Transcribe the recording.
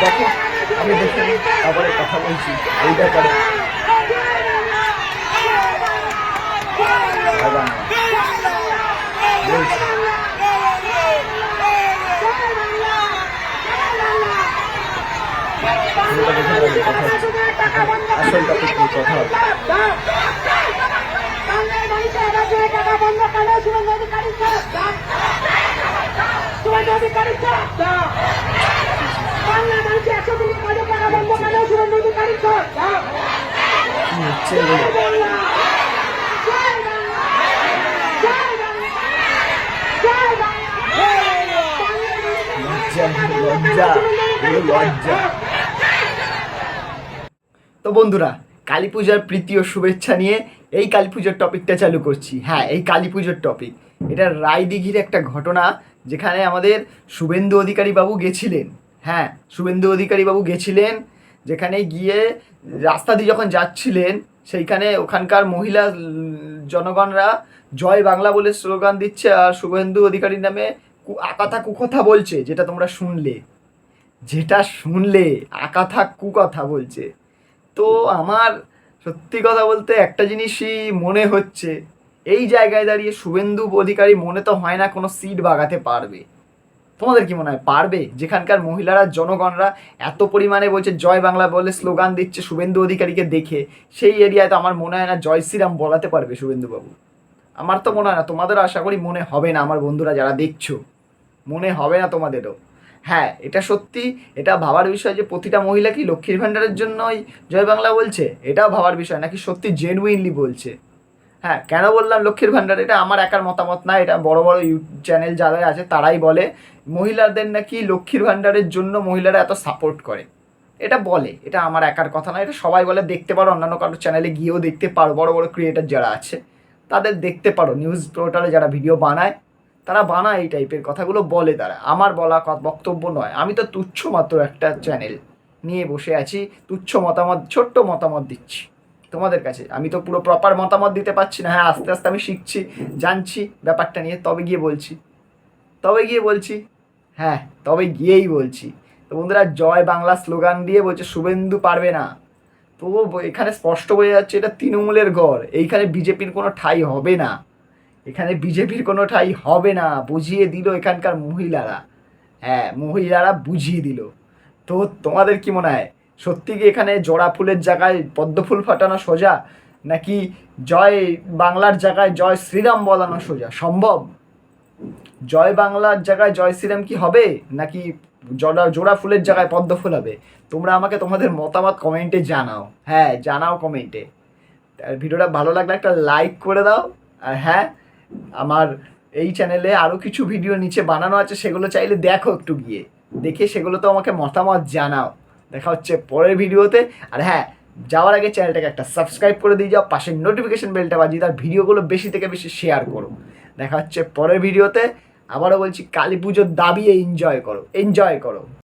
দেখো আমি দেখে তারপরে কথা বলছি এই ব্যাপারে। আসল টপিক নিয়ে কথা হবে তো বন্ধুরা কালী পূজার প্রীতি ও শুভেচ্ছা নিয়ে এই কালী পুজোর টপিকটা চালু করছি। হ্যাঁ এই কালী পুজোর টপিক। এটা রায়দিঘির একটা ঘটনা যেখানে আমাদের শুভেন্দু অধিকারী বাবু গেছিলেন। হ্যাঁ শুভেন্দু অধিকারী বাবু গেছিলেন, যেখানে গিয়ে রাস্তা দিয়ে যখন যাচ্ছিলেন, সেইখানে ওখানকার মহিলা জনগণরা জয় বাংলা বলে স্লোগান দিচ্ছে আর শুভেন্দু অধিকারীর নামে আকাথা কুকথা বলছে, যেটা তোমরা শুনলে। যেটা শুনলে আকাথা কুকথা বলছে। তো আমার সত্যি কথা বলতে একটা জিনিসই মনে হচ্ছে, এই জায়গায় দাঁড়িয়ে শুভেন্দু অধিকারী মনে তো হয় না কোনো সিট বাগাতে পারবে। তোমাদের কি মনে হয় পারবে? যেখানকার মহিলারা, জনগণরা এত পরিমাণে বলছে, জয় বাংলা বলে স্লোগান দিচ্ছে শুভেন্দু অধিকারীকে দেখে, সেই এরিয়ায় তো আমার মনে হয় না জয় শ্রীরাম বলাতে পারবে শুভেন্দুবাবু। আমার তো মনে হয় না, তোমাদের আশা করি মনে হবে না আমার বন্ধুরা যারা দেখছ। মনে হবে না তোমাদেরও। হ্যাঁ এটা সত্যি, এটা ভাবার বিষয় যে প্রতিটা মহিলা কি লক্ষ্মীর ভাণ্ডারের জন্যই জয় বাংলা বলছে? এটাও ভাবার বিষয়, নাকি সত্যি জেনুইনলি বলছে? হ্যাঁ কেন বললাম লক্ষ্মীর ভাণ্ডার? এটা আমার একার মতামত না, এটা বড় বড় ইউটিউব চ্যানেল যারা আছে তারাই বলে। মহিলাদের নাকি লক্ষ্মীর ভাণ্ডারের জন্য মহিলারা এত সাপোর্ট করে। এটা বলে, এটা আমার একার কথা না, এটা সবাই বলে। দেখতে পারো, অন্যান্য কারও চ্যানেলে গিয়েও দেখতে পারো। বড় বড় ক্রিয়েটার যারা আছে, তাদের দেখতে পারো। নিউজ পোর্টালে যারা ভিডিও বানায়, তারা বানায় এই টাইপের কথাগুলো বলে তারা। আমার বলা বক্তব্য নয়। আমি তো তুচ্ছ মাত্র একটা চ্যানেল নিয়ে বসে আছি, তুচ্ছ মতামত, ছোট্ট মতামত দিচ্ছি। তোমাদের কাছে। আমি তো পুরো প্রপার মতামত দিতে পারছি না। হ্যাঁ আস্তে আস্তে আমি শিখছি, জানছি ব্যাপারটা নিয়ে, তবে গিয়ে বলছি। তবে গিয়ে বলছি হ্যাঁ তবে গিয়েই বলছি। তো বন্ধুরা, জয় বাংলা স্লোগান দিয়ে বলছে, শুভেন্দু পারবে না। তো এখানে স্পষ্ট বোঝা যাচ্ছে, এটা তৃণমূলের গড় এইখানে বিজেপির কোনো ঠাই হবে না। এখানে বিজেপির কোনো ঠাই হবে না। বুঝিয়ে দিল এখানকার মহিলারা। হ্যাঁ মহিলারা বুঝিয়ে দিল। তো তোমাদের কি মনে হয়? সত্যি কি এখানে জোড়া ফুলের জায়গায় পদ্ম ফুল ফাটানো সোজা? নাকি জয় বাংলার জায়গায় জয় শ্রীরাম বলানো সোজা? সম্ভব? জয় বাংলার জায়গায় জয় শ্রীরাম কি হবে? নাকি জোড়া জোড়া ফুলের জায়গায় পদ্ম ফুল হবে? তোমরা আমাকে তোমাদের মতামত কমেন্টে জানাও। হ্যাঁ জানাও কমেন্টে। আর ভিডিওটা ভালো লাগলে একটা লাইক করে দাও। আর হ্যাঁ আমার এই চ্যানেলে আরও কিছু ভিডিও নিচে বানানো আছে, সেগুলো চাইলে দেখো একটু গিয়ে। দেখে সেগুলো তো আমাকে মতামত জানাও। দেখা হচ্ছে পরের ভিডিওতে। আর হ্যাঁ যাওয়ার আগে চ্যানেলটাকে একটা সাবস্ক্রাইব করে দিয়ে যাও পাশের নোটিফিকেশন বেলটা বাজিয়ে তার ভিডিওগুলো বেশি থেকে বেশি শেয়ার করো। দেখা হচ্ছে পরের ভিডিওতে। আবারও বলছি, কালী পুজোর দাবিয়ে এনজয় করো এনজয় করো।